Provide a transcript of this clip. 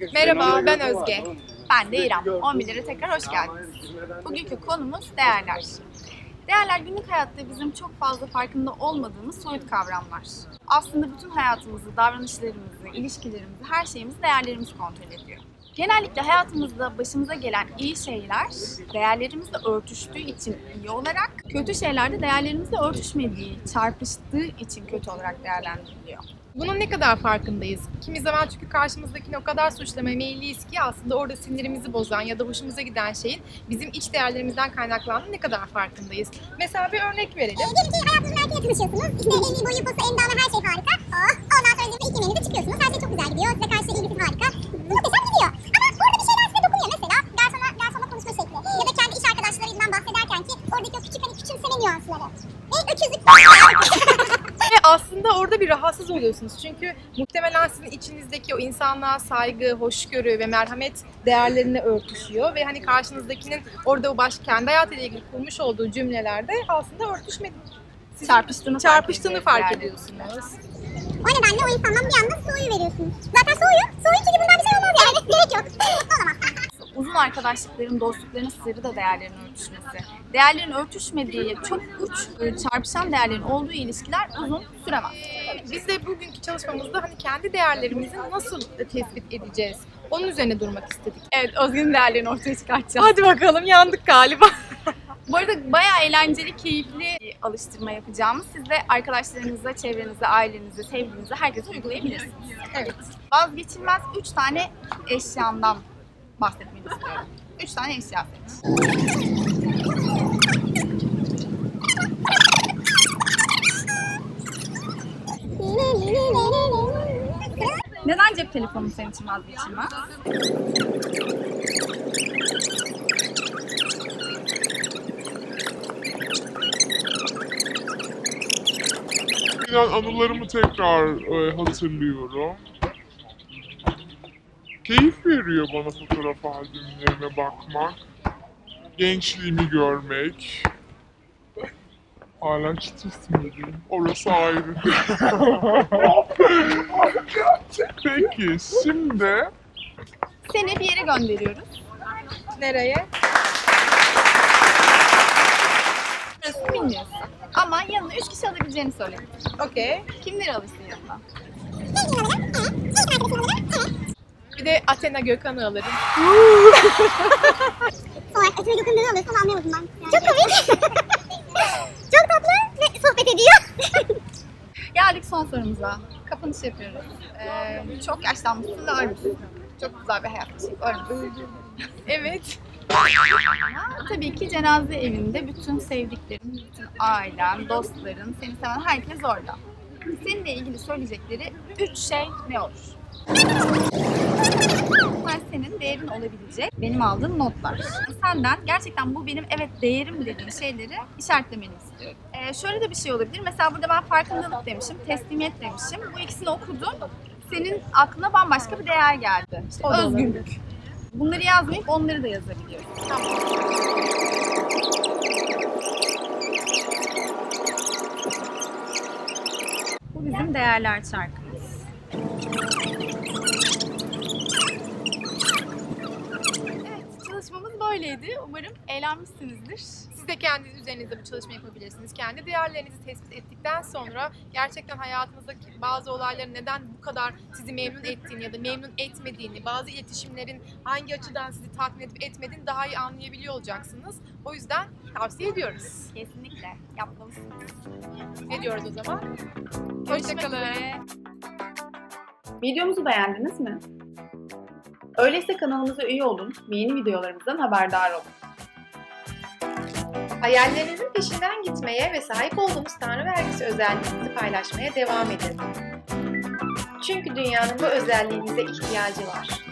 Merhaba, ben Özge. Ben de İrem. 11'lere tekrar hoş geldiniz. Bugünkü konumuz değerler. Değerler günlük hayatta bizim çok fazla farkında olmadığımız soyut kavramlar. Aslında bütün hayatımızı, davranışlarımızı, ilişkilerimizi, her şeyimizi değerlerimiz kontrol ediyor. Genellikle hayatımızda başımıza gelen iyi şeyler değerlerimizle örtüştüğü için iyi olarak, kötü şeyler de değerlerimizle örtüşmediği, çarpıştığı için kötü olarak değerlendiriliyor. Bunun ne kadar farkındayız? Kimi zaman çünkü karşımızdakini o kadar suçlamaya meyilliyiz ki aslında orada sinirimizi bozan ya da hoşumuza giden şeyin bizim iç değerlerimizden kaynaklandığını ne kadar farkındayız. Mesela bir örnek verelim. Diyelim ki hayatınızın erkeğe tanışıyorsunuz. İşte eni, boyu, posu, endamı her şey harika. Oh, ondan sonra ilk yemeğinize çıkıyorsunuz. Her şey çok güzel gidiyor. Size karşı ilgisi harika. Muhteşem gidiyor. Ama orada bir şeyler size dokunuyor. Mesela garsona, garsona konuşma şekli. Ya da kendi iş arkadaşlarıyla bahsederken ki oradaki o küçük hani küçümseme nüansları. Ve öküzlük. Aslında orada bir rahatsız oluyorsunuz. Çünkü muhtemelen sizin içinizdeki o insanlığa saygı, hoşgörü ve merhamet değerlerine örtüşüyor. Ve hani karşınızdakinin orada o baş, kendi hayatıyla ilgili kurmuş olduğu cümlelerde aslında örtüşmedi. Sizin Çarpıştığını fark çarpıştığını fark yani. ediyorsunuz. O nedenle o insandan bir anda soğuyu veriyorsunuz. Zaten soğuyor. Soğuyun çünkü bundan bir şey olmaz yani. Arkadaşlıkların, dostlukların sırrı da değerlerin örtüşmesi. Değerlerin örtüşmediği, çok uç e, çarpışan değerlerin olduğu ilişkiler uzun süremez. Biz de bugünkü çalışmamızda hani kendi değerlerimizi nasıl tespit edeceğiz? Onun üzerine durmak istedik. Evet, Özgün'ün değerlerini ortaya çıkartacağız. Hadi bakalım yandık galiba. Bu arada bayağı eğlenceli, keyifli bir alıştırma yapacağımız siz de arkadaşlarınıza, çevrenize, ailenize, sevgilinize, herkese uygulayabilirsiniz. Evet. Vazgeçilmez 3 tane eşyandan bahsetmeyi istiyorum. 3 tane eşya seç. Neden cep telefonu senin için vazgeçilmez? Anılarımı tekrar e, hatırlıyorum. Keyif veriyor bana fotoğraf albümlerine bakmak. Gençliğimi görmek. Hala çıtır sinirim. Orası ayrı. Peki şimdi Seni bir yere gönderiyoruz. Nereye? Orasını bilmiyorsun. Ama yanına 3 kişi alabileceğini söyledin. Okey. Kimleri alırsın yanına? Bir de Athena Gökhan'ı alırım. Sonra ötürü dokunduğunu alıyorsun anlayamadım ben. Çok komik. Çok tatlı ve sohbet ediyor. Geldik son sorumuza. Kapanış yapıyoruz. Ee, çok yaşlanmışsın ve ölmüşsün. Çok güzel bir hayat yaşayıp ölmüşsün. Evet. Ama tabii ki cenaze evinde bütün sevdiklerin, bütün ailen, dostların, seni seven herkes orada. Seninle ilgili söyleyecekleri üç şey ne olur? Bunlar senin değerin olabilecek benim aldığım notlar. Senden gerçekten bu benim evet değerim dediğin şeyleri işaretlemeni istiyorum. Ee, şöyle de bir şey olabilir. Mesela burada ben farkındalık demişim, teslimiyet demişim. Bu ikisini okudum. Senin aklına bambaşka bir değer geldi. İşte O özgürlük. Bunları yazmayıp onları da yazabiliyorum. Bu bizim değerler çarkımız. Evet, çalışmamız böyleydi. Umarım eğlenmişsinizdir. Siz de kendi üzerinizde bu çalışma yapabilirsiniz. Kendi değerlerinizi tespit ettikten sonra gerçekten hayatınızdaki bazı olayların neden bu kadar sizi memnun ettiğini ya da memnun etmediğini, bazı iletişimlerin hangi açıdan sizi tatmin edip etmediğini daha iyi anlayabiliyor olacaksınız. O yüzden tavsiye ediyoruz. Kesinlikle yapmalısınız. Ne diyoruz o zaman? Görüşmek Hoşçakalın. üzere. Videomuzu beğendiniz mi? Öyleyse kanalımıza üye olun ve yeni videolarımızdan haberdar olun. Hayallerinizin peşinden gitmeye ve sahip olduğumuz Tanrı vergisi özelliğinizi paylaşmaya devam edin. Çünkü dünyanın bu özelliğinize ihtiyacı var.